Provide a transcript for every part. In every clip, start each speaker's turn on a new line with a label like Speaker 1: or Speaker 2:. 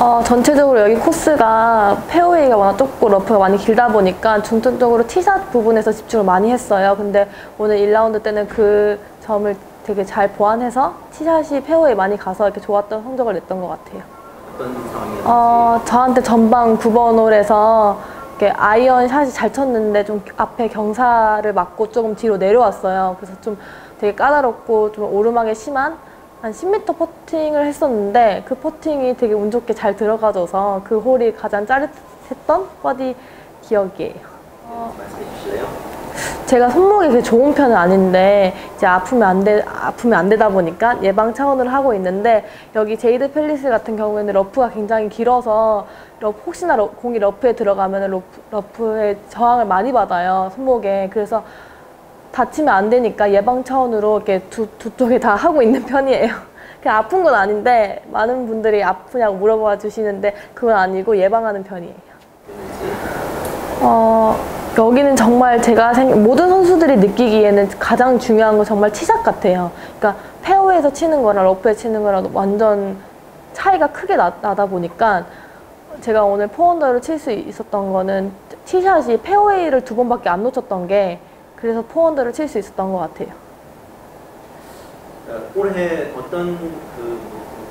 Speaker 1: 어, 전체적으로 여기 코스가 페어웨이가 워낙 좁고 러프가 많이 길다 보니까 중점적으로 티샷 부분에서 집중을 많이 했어요. 근데 오늘 1라운드 때는 그 점을 되게 잘 보완해서 티샷이 페어웨이 많이 가서 이렇게 좋았던 성적을 냈던 것 같아요.
Speaker 2: 어,
Speaker 1: 저한테 전방 9번 홀에서 이렇게 아이언 샷이 잘 쳤는데 좀 앞에 경사를 맞고 조금 뒤로 내려왔어요. 그래서 좀 되게 까다롭고 좀 오르막이 심한 한 10m 퍼팅을 했었는데 그 퍼팅이 되게 운 좋게 잘 들어가져서 그 홀이 가장 짜릿했던 버디 기억이에요. 제가 손목이 그렇게 좋은 편은 아닌데 이제 아프면 안 돼, 아프면 안 되다 보니까 예방 차원으로 하고 있는데 여기 제이드 펠리스 같은 경우에는 러프가 굉장히 길어서 러프, 혹시나 러- 공이 러프에 들어가면 러프, 러프에 저항을 많이 받아요 손목에 그래서 다치면 안 되니까 예방 차원으로 이렇게 두, 두 쪽에 다 하고 있는 편이에요. 그냥 아픈 건 아닌데 많은 분들이 아프냐고 물어봐 주시는데 그건 아니고 예방하는 편이에요. 어, 여기는 정말 제가 생, 모든 선수들이 느끼기에는 가장 중요한 건 정말 티샷 같아요. 그러니까 페어웨이에서 치는 거랑 러프에 치는 거랑 완전 차이가 크게 나, 나다 보니까 제가 오늘 포언더를 칠 수 있었던 거는 티샷이 페어웨이를 두 번밖에 안 놓쳤던 게 그래서 포언더를 칠수 있었던 것 같아요.
Speaker 2: 어, 올해 어떤 그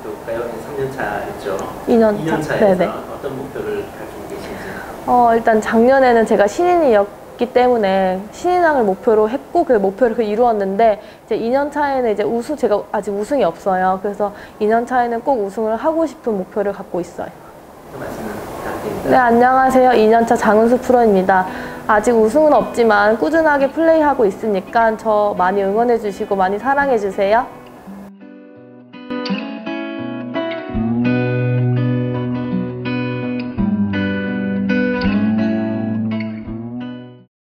Speaker 2: 목표일까요? 3년 차였죠.
Speaker 1: 이년 차.
Speaker 2: 2년 차에서
Speaker 1: 네네.
Speaker 2: 어떤 목표를 가지고 계신지.
Speaker 1: 어, 일단 작년에는 제가 신인이었기 때문에 신인왕을 목표로 했고 그 목표를 그 이루었는데 이제 2년 차에는 이제 우승 제가 아직 우승이 없어요. 그래서 2년 차에는 꼭 우승을 하고 싶은 목표를 갖고 있어요.
Speaker 2: 그
Speaker 1: 네, 안녕하세요. 2년차 장은수 프로입니다. 아직 우승은 없지만 꾸준하게 플레이하고 있으니까 저 많이 응원해 주시고 많이 사랑해 주세요.